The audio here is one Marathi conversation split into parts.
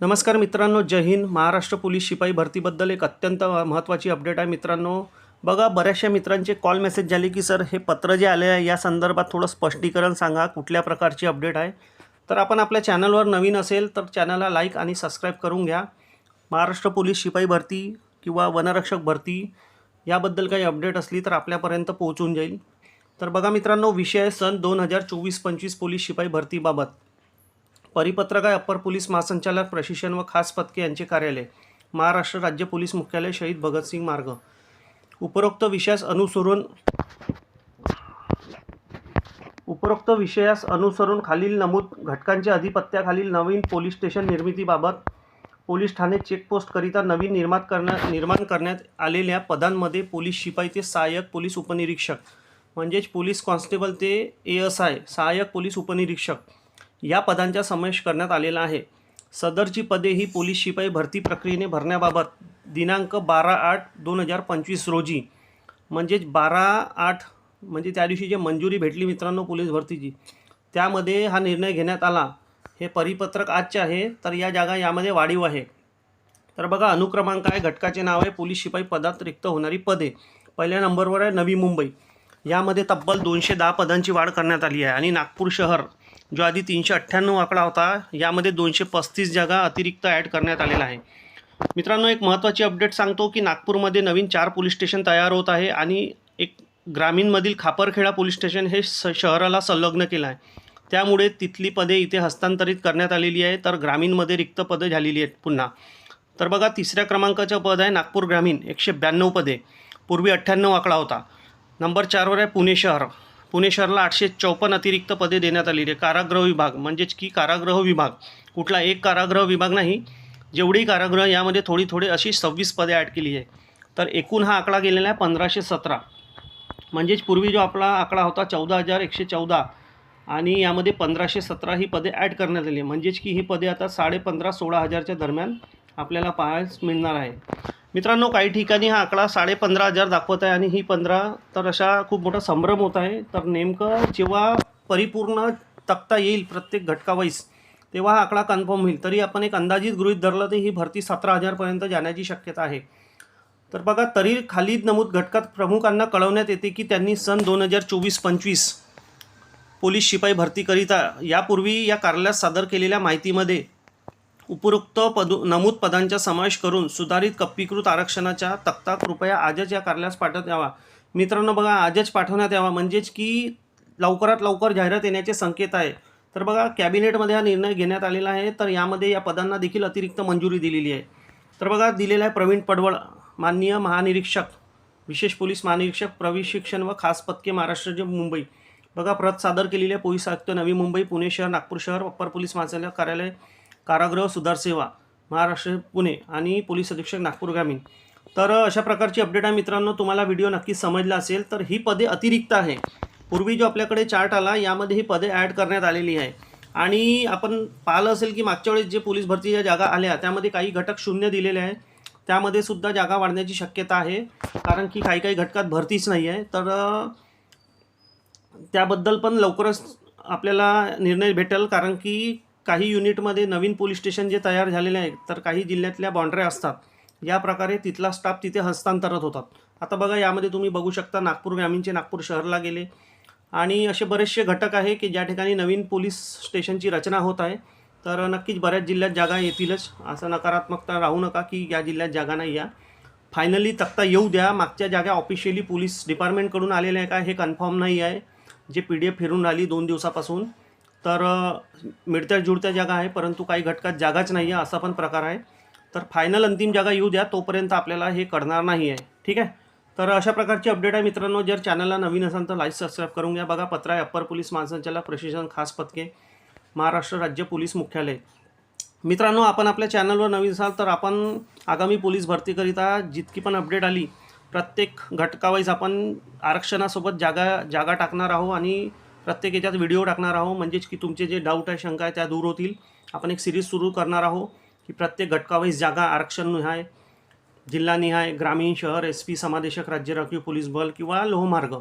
नमस्कार मित्रांनो जय हिंद. महाराष्ट्र पोलीस शिपाई भरतीबद्दल एक अत्यंत महत्त्वाची अपडेट आहे मित्रांनो. बघा बऱ्याचशा मित्रांचे कॉल मेसेज झाले की सर हे पत्र जे आले आहे या संदर्भात थोडं स्पष्टीकरण सांगा. कुठल्या प्रकारची अपडेट आहे? तर आपण आपल्या चॅनलवर नवीन असेल तर चॅनलला लाईक आणि सबस्क्राईब करून घ्या. महाराष्ट्र पोलीस शिपाई भरती किंवा वनरक्षक भरती याबद्दल काही अपडेट असली तर आपल्यापर्यंत पोहोचून जाईल. तर बघा मित्रांनो विषय सन दोन हजार चोवीस पंचवीस पोलीस शिपाई भरतीबाबत. परिपत्रक आहे. अप्पर पोलीस महासंचालक प्रशिक्षण व खास पथके यांचे कार्यालय महाराष्ट्र राज्य पोलीस मुख्यालय शहीद भगतसिंग मार्ग. उपरोक्त विषयास अनुसरून उपरोक्त विषयास अनुसरून खालील नमूद घटकांच्या अधिपत्याखालील नवीन पोलीस स्टेशन निर्मितीबाबत पोलीस ठाणे चेकपोस्टकरिता नवीन निर्माण करण्या निर्माण करण्यात आलेल्या पदांमध्ये पोलीस शिपाई ते सहाय्यक पोलीस उपनिरीक्षक. म्हणजेच पोलीस कॉन्स्टेबल ते ए एस आय सहाय्यक पोलीस उपनिरीक्षक. या पदांचा समावेश करण्यात आलेला आहे. सदरची पदे ही पोलीस शिपाई भरती प्रक्रियेने भरण्याबाबत दिनांक बारा आठ दोन हजार पंचवीस रोजी म्हणजेच बारा आठ म्हणजे त्या दिवशी जे मंजुरी भेटली मित्रांनो पोलीस भरतीची त्यामध्ये हा निर्णय घेण्यात आला. हे परिपत्रक आजचे आहे तर या जागा यामध्ये वाढीव आहे. तर बघा अनुक्रमांक आहे घटकाचे नाव आहे पोलीस शिपाई पदात रिक्त होणारी पदे. पहिल्या नंबरवर आहे नवी मुंबई. यामध्ये तब्बल दोनशे दहा पदांची वाढ करण्यात आली आहे आणि नागपूर शहर जो आधी तीनशे अठ्ठ्याण्णव आकडा होता यामध्ये दोनशे पस्तीस जागा अतिरिक्त ॲड करण्यात आलेला आहे मित्रांनो एक महत्त्वाची अपडेट सांगतो की नागपूरमध्ये नवीन चार पोलीस स्टेशन तयार होत आहे आणि एक ग्रामीणमधील खापरखेडा पोलीस स्टेशन हे स शहराला संलग्न केलं आहे. त्यामुळे तिथली पदे इथे हस्तांतरित करण्यात आलेली आहे तर ग्रामीणमध्ये रिक्त पदं झालेली आहेत पुन्हा. तर बघा तिसऱ्या क्रमांकाचं पद आहे नागपूर ग्रामीण एकशे ब्याण्णव पदे. पूर्वी अठ्ठ्याण्णव आकडा होता. नंबर चारवर आहे पुणे शहर. पुणे शहराला आठशे चौपन्न अतिरिक्त पदे देण्यात आलेली आहे म्हणजे कारागृह विभाग म्हणजेच की कारागृह विभाग. कुठला एक कारागृह विभाग नाही जेवढी कारागृह यामध्ये थोडी थोडी अशी सव्वीस पदे ॲड केली आहे. तर एकूण हा आकडा गेलेला आहे पंधराशे सतरा. म्हणजेच पूर्वी जो आपला आकडा होता चौदा हजार एकशे चौदा आणि यामध्ये पंधराशे सतरा ही पदे ॲड करण्यात आली आहे. म्हणजेच की ही पदे आता साडे पंधरा सोळा हजारच्या दरम्यान आपल्याला पाहायला मिळणार आहे. मित्रांनो काही ठिकाणी हा आकडा साडे पंधरा हजार दाखवत आहे आणि ही पंधरा तर अशा खूप मोठा संभ्रम होत आहे. तर नेमकं जेव्हा परिपूर्ण तक्ता येईल प्रत्येक घटकावाईज तेव्हा हा आकडा कन्फर्म होईल. तरी आपण एक अंदाजित गृहित धरलं तर ही भरती सतरा हजारपर्यंत जाण्याची शक्यता आहे. तर बघा तरी खाली नमूद घटकात प्रमुखांना कळवण्यात येते की त्यांनी सन दोन हजार चोवीस पंचवीस पोलीस शिपाई भरतीकरिता यापूर्वी या कार्यालयात सादर केलेल्या माहितीमध्ये उपरोक्त पद नमूद पदांचा समावेश करून सुधारित कप्पीकृत आरक्षणाच्या तक्ता कृपया आजच या कार्यालयास पाठवण्यात यावा. मित्रांनो बघा आजच पाठवण्यात यावा. म्हणजेच की लवकरात लवकर जाहिरात येण्याचे संकेत आहे. तर बघा कॅबिनेटमध्ये हा निर्णय घेण्यात आलेला आहे. तर यामध्ये या पदांना देखील अतिरिक्त मंजुरी दिलेली आहे. तर बघा दिलेला आहे प्रवीण पडवळ माननीय महानिरीक्षक विशेष पोलीस महानिरीक्षक प्रविशिक्षण व खास पदके महाराष्ट्र मुंबई. बघा प्रत सादर केलेली आहे पोलीस आयुक्त नवी मुंबई पुणे शहर नागपूर शहर अप्पर पोलीस महासंचालक कार्यालय कारागृह सुधार सेवा महाराष्ट्र पुणे आणि पोलीस अधीक्षक नागपूर ग्रामीण. तर अशा प्रकारची अपडेट आहे मित्रांनो तुम्हाला व्हिडिओ नक्कीच समजला असेल तर ही पदे अतिरिक्त आहे. पूर्वी जो आपल्याकडे चार्ट आला यामध्ये ही पदे ॲड करण्यात आलेली आहे. आणि आपण पाहिलं असेल की मागच्या वेळेस जे पोलीस भरतीच्या जागा आल्या त्यामध्ये काही घटक शून्य दिलेले आहे त्यामध्ये सुद्धा जागा वाढण्याची शक्यता आहे. कारण की काही काही घटकात भरतीच नाही आहे. तर त्याबद्दल पण लवकरच आपल्याला निर्णय भेटेल. कारण की काही युनिटमध्ये नवीन पोलीस स्टेशन जे तयार झालेले आहे तर काही जिल्ह्यातल्या बाँड्र्या असतात या प्रकारे तिथला स्टाफ तिथे हस्तांतरित होतात. आता बघा यामध्ये तुम्ही बघू शकता नागपूर ग्रामीणचे नागपूर शहरला गेले. आणि असे बरेचसे घटक आहे की ज्या ठिकाणी नवीन पोलीस स्टेशनची रचना होत आहे तर नक्कीच बऱ्याच जिल्ह्यात जागा येतीलच. असं नकारात्मकता राहू नका की या जिल्ह्यात जागा नाही या. फायनली तक्ता येऊ द्या. मागच्या जागा ऑफिशियली पोलीस डिपार्टमेंटकडून आलेल्या आहे का हे कन्फर्म नाही आहे. जे पी डी एफ फिरून राहिली दोन दिवसापासून. तर मिळत्या जुळत्या जागा आहे परंतु काही घटकात जागाच नाही आहे असा पण प्रकार आहे. तर फायनल अंतिम जागा येऊ द्या तोपर्यंत आपल्याला हे कळणार नाही आहे. ठीक आहे? तर अशा प्रकारची अपडेट आहे मित्रांनो. जर चॅनलला नवीन असाल तर लाईक सबस्क्राईब करून घ्या. बघा पत्र आहे अप्पर पोलीस महासंचालक प्रशिक्षण खास पथके महाराष्ट्र राज्य पोलीस मुख्यालय. मित्रांनो आपण आपल्या चॅनलवर नवीन असाल तर आपण आगामी पोलीस भरतीकरिता जितकी पण अपडेट आली प्रत्येक घटकावाईज आपण आरक्षणासोबत जागा जागा टाकणार आहोत आणि प्रत्येक याच्यात व्हिडिओ टाकणार आहोत. म्हणजेच की तुमचे जे डाऊट आहे शंका आहे त्या दूर होतील. आपण एक सिरीज सुरू करणार आहोत की प्रत्येक घटकावाईज जागा आरक्षणनिहाय जिल्हानिहाय ग्रामीण शहर एस पी समादेशक राज्य राखीव पोलीस बल किंवा लोहमार्ग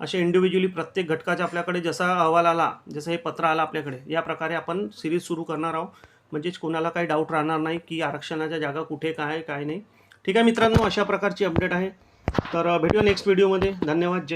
असे इंडिव्हिज्युअली प्रत्येक घटकाचा आपल्याकडे जसा अहवाल आला जसं हे पत्र आलं आपल्याकडे या प्रकारे आपण सिरीज सुरू करणार आहोत. म्हणजेच कोणाला काही डाऊट राहणार नाही की आरक्षणाच्या जागा कुठे काय काय नाही. ठीक आहे मित्रांनो अशा प्रकारची अपडेट आहे. तर भेटूया नेक्स्ट व्हिडिओमध्ये धन्यवाद. जय